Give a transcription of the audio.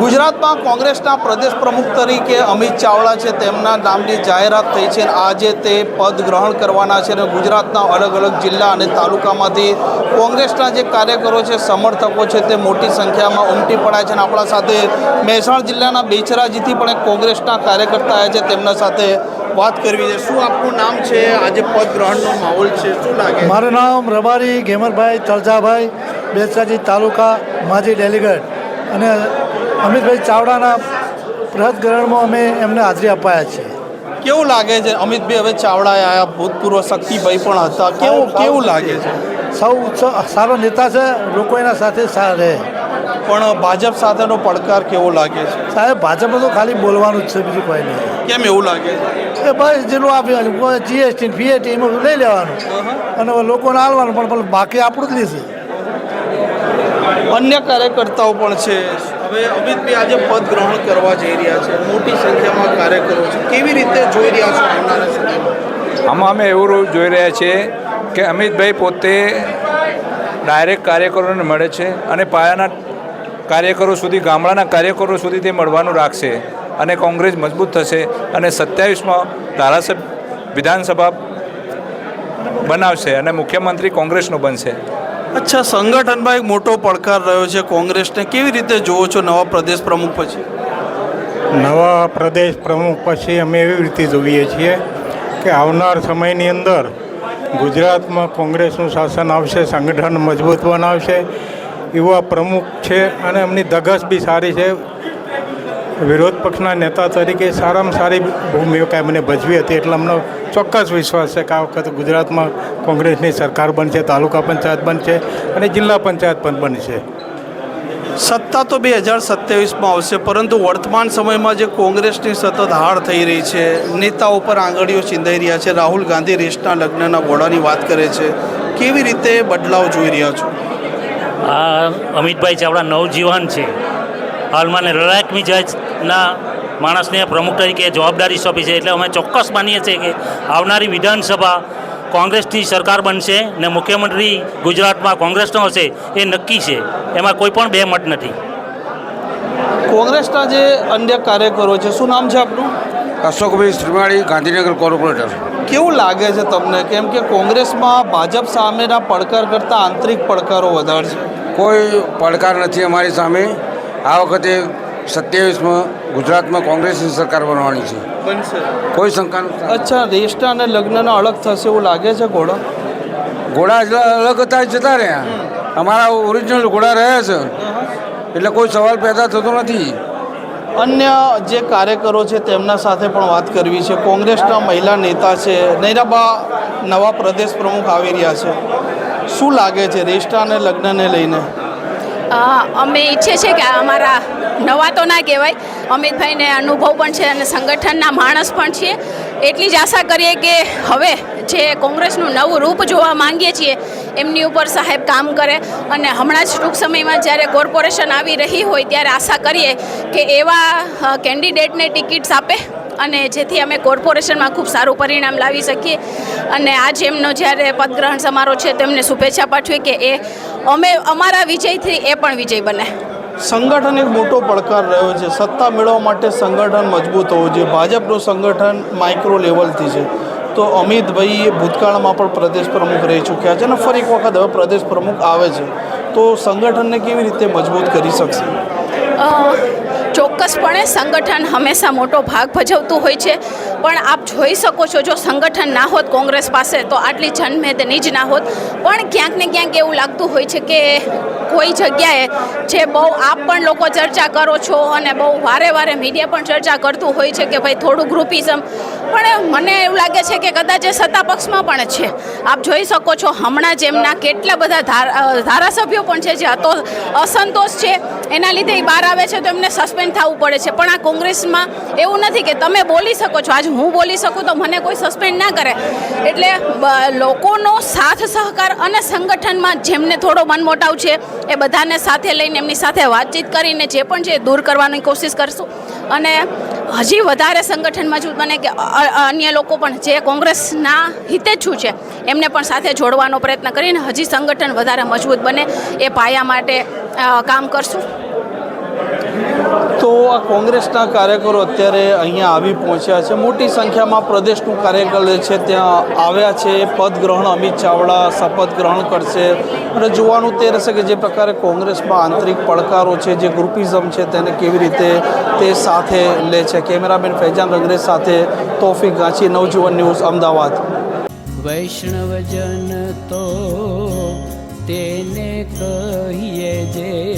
ગુજરાતમાં કોંગ્રેસના પ્રદેશ પ્રમુખ તરીકે અમિત ચાવડા છે. તેમના નામની જાહેરાત થઈ છે આજે તે પદ ગ્રહણ કરવાના છે અને ગુજરાતના અલગ અલગ જિલ્લા અને તાલુકામાંથી કોંગ્રેસના જે કાર્યકરો છે, સમર્થકો છે તે મોટી સંખ્યામાં ઉમટી પડાય છે અને આપણા સાથે મહેસાણા જિલ્લાના બેચરાજીથી પણ એક કોંગ્રેસના કાર્યકર્તા આવ્યા છે. તેમના સાથે વાત કરવી છે. શું આપનું નામ છે? આજે પદ ગ્રહણનો માહોલ છે. શું લાગે? મારું નામ રબારી ગેમરભાઈ તળજાભાઈ બેચરાજી તાલુકા, માજી ડેલિગેટ અને અમિતભાઈ ચાવડાના પ્રહત ગ્રહણમાં અમે એમને હાજરી અપાયા છીએ. કેવું લાગે છે? અમિતભાઈ હવે ચાવડા આવ્યા ભૂતપૂર્વ શક્તિભાઈ પણ હતા. કેવું કેવું લાગે છે? સૌ સારો નેતા છે લોકો એના સાથે સારા રહે. પણ ભાજપ સાથેનો પડકાર કેવો લાગે છે? સાહેબ ભાજપમાં તો ખાલી બોલવાનું જ છે બીજું કોઈ નહીં. કેમ એવું લાગે છે? બસ જેટલું આપી જીએસટી ફીએટી એમાં લઈ લેવાનું. અને લોકોને હાલવાનું પણ પણ બાકી આપણું જ લેશે. અન્ય કાર્યકર્તાઓ પણ છે. હવે અમિતભાઈ આજે પદ ગ્રહણ કરવા જઈ રહ્યા છે. મોટી સંખ્યામાં કાર્યકરો છે. કેવી રીતે જોઈ રહ્યા છો આમાં અમે એવું જોઈ રહ્યા છીએ કે અમિતભાઈ પોતે ડાયરેક્ટ કાર્યકરોને મળે છે અને પાયાના કાર્યકરો સુધી, ગામડાના કાર્યકરો સુધી તે મળવાનું રાખશે અને કોંગ્રેસ મજબૂત થશે અને સત્યાવીસમાં ધારાસભ્ય વિધાનસભા બનાવશે અને મુખ્યમંત્રી કોંગ્રેસનો બનશે. અચ્છા, સંગઠનમાં એક મોટો પડકાર રહ્યો છે કોંગ્રેસને. કેવી રીતે જોવો છો નવા પ્રદેશ પ્રમુખ પછી? નવા પ્રદેશ પ્રમુખ પછી અમે એવી રીતે જોઈએ છીએ કે આવનાર સમયની અંદર ગુજરાતમાં કોંગ્રેસનું શાસન આવશે, સંગઠન મજબૂત બનાવશે એવા પ્રમુખ છે અને એમની ધગસ બી સારી છે. વિરોધ પક્ષના નેતા તરીકે સારામાં સારી ભૂમિકા મને ભજવી હતી એટલે અમને ચોક્કસ વિશ્વાસ છે કે આ વખતે ગુજરાતમાં કોંગ્રેસની સરકાર બનશે તાલુકા પંચાયત બનશે અને જિલ્લા પંચાયત પણ બનશે. સત્તા તો બે હજાર સત્યાવીસમાં આવશે પરંતુ વર્તમાન સમયમાં જે કોંગ્રેસની સતત હાર થઈ રહી છે નેતાઓ પર આંગળીઓ ચીંધાઈ રહ્યા છે રાહુલ ગાંધી રેસના લગ્નના ઘોડાની વાત કરે છે કેવી રીતે બદલાવ જોઈ રહ્યા છો? આ અમિતભાઈ ચાવડા નવજીવન છે. હાલમાં ને લડાયક મિજાજના માણસને પ્રમુખ તરીકે જવાબદારી સોંપી છે. એટલે અમે ચોક્કસ માનીએ છીએ કે આવનારી વિધાનસભા કોંગ્રેસની સરકાર બનશે ને મુખ્યમંત્રી ગુજરાતમાં કોંગ્રેસનો હશે એ નક્કી છે. એમાં કોઈ પણ બે મત નથી. કોંગ્રેસના જે અન્ય કાર્યકરો છે શું નામ છે આપનું? અશોકભાઈ શ્રીમાળી ગાંધીનગર કોર્પોરેટર. કેવું લાગે છે તમને? કેમ કે કોંગ્રેસમાં ભાજપ સામેના પડકાર કરતાં આંતરિક પડકારો વધારે છે. કોઈ પડકાર નથી અમારી સામે. આ વખતે સત્યાવીસમાં ગુજરાતમાં કોંગ્રેસની સરકાર બનવાની છે. બનશે. કોઈ શંકા અચ્છા રેસના અને લગ્નના અલગ થશે એવું લાગે છે ઘોડા? ઘોડા અલગ હતા જતા રહ્યા. અમારા ઓરિજિનલ ઘોડા રહ્યા છે. એટલે કોઈ સવાલ પેદા થતો નથી. અન્ય જે કાર્યકરો છે તેમના સાથે પણ વાત કરવી છે. કોંગ્રેસના મહિલા નેતા છે. નૈરાબા નવા પ્રદેશ પ્રમુખ આવી રહ્યા છે. શું લાગે છે રેસ્ટા અને લગ્નને લઈને? અમે ઈચ્છીએ છીએ કે અમારા નવા તો ના કહેવાય, અમિતભાઈને અનુભવ પણ છે અને સંગઠનના માણસ પણ છીએ. એટલી જ આશા કરીએ કે હવે જે કોંગ્રેસનું નવું રૂપ જોવા માંગીએ છીએ, એમની ઉપર સાહેબ કામ કરે. અને હમણાં જ ટૂંક સમયમાં જ્યારે કોર્પોરેશન આવી રહી હોય ત્યારે આશા કરીએ કે એવા કેન્ડિડેટને ટિકિટ્સ આપે અને જેથી અમે કોર્પોરેશનમાં ખૂબ સારું પરિણામ લાવી શકીએ. અને આજ એમનો જ્યારે પદગ્રહણ સમારોહ છે તેમને શુભેચ્છા પાઠવી કે એ અમે અમારા વિજયથી એ પણ વિજય બને. સંગઠન એક મોટો પડકાર રહ્યો છે. સત્તા મેળવવા માટે સંગઠન મજબૂત હોવું જોઈએ. ભાજપનું સંગઠન માઇક્રો લેવલથી છે. તો અમિતભાઈ ભૂતકાળમાં પણ પ્રદેશ પ્રમુખ રહી ચૂક્યા છે અને ફરી એક વખત હવે પ્રદેશ પ્રમુખ આવે છે. તો સંગઠનને કેવી રીતે મજબૂત કરી શકશે? ચોક્કસપણે સંગઠન હંમેશા મોટો ભાગ ભજવતું હોય છે. પણ આપ જોઈ શકો છો, જો સંગઠન ના હોત કોંગ્રેસ પાસે, તો આટલી જનમેદની જ ના હોત. પણ ક્યાંક ને ક્યાંક એવું લાગતું હોય છે કે કોઈ જગ્યાએ જે બહુ આપ પણ લોકો ચર્ચા કરો છો અને બહુ વારે વારે મીડિયા પણ ચર્ચા કરતું હોય છે કે ભાઈ થોડું ગ્રુપિઝમ પણ મને એવું લાગે છે કે કદાચ એ સત્તા પક્ષમાં પણ છે. આપ જોઈ શકો છો હમણાં જેમના કેટલા બધા ધાર- ધારાસભ્યો પણ છે જે અસંતોષ છે. એના લીધે એ બહાર આવે છે તો એમને સસ્પેન્ડ થવું પડે છે. પણ આ કોંગ્રેસમાં એવું નથી કે તમે બોલી શકો છો. આજ હું બોલી શકું તો મને કોઈ સસ્પેન્ડ ના કરે. એટલે લોકોનો સાથ સહકાર અને સંગઠનમાં જેમને થોડો મનમોટાવ છે, એ બધાને સાથે લઈને એમની સાથે વાતચીત કરીને જે પણ છે દૂર કરવાની કોશિશ કરશું. અને હજી વધારે સંગઠન મજબૂત બને કે અન્ય લોકો પણ જે કોંગ્રેસના હિતેચ્છુ છે, એમને પણ સાથે જોડવાનો પ્રયત્ન કરીને હજી સંગઠન વધારે મજબૂત બને. એ પાયા માટે કામ કરશું? આ કોંગ્રેસના કાર્યકરો અત્યારે અહીંયા આવી પહોંચ્યા છે. મોટી સંખ્યામાં પ્રદેશનું કાર્યકર છે ત્યાં આવ્યા છે. પદ ગ્રહણ અમિત ચાવડા શપથ ગ્રહણ કરશે. અને જોવાનું તે રહેશે કે જે પ્રકારે કોંગ્રેસમાં આંતરિક પડકારો છે જે ગ્રુપિઝમ છે તેને કેવી રીતે તે સાથે લે છે. કેમેરામેન ફૈજાન રંગરેજ સાથે તોફિક ગાંચી નવજીવન ન્યૂઝ અમદાવાદ. વૈષ્ણવજન તો તેને કહીએ જે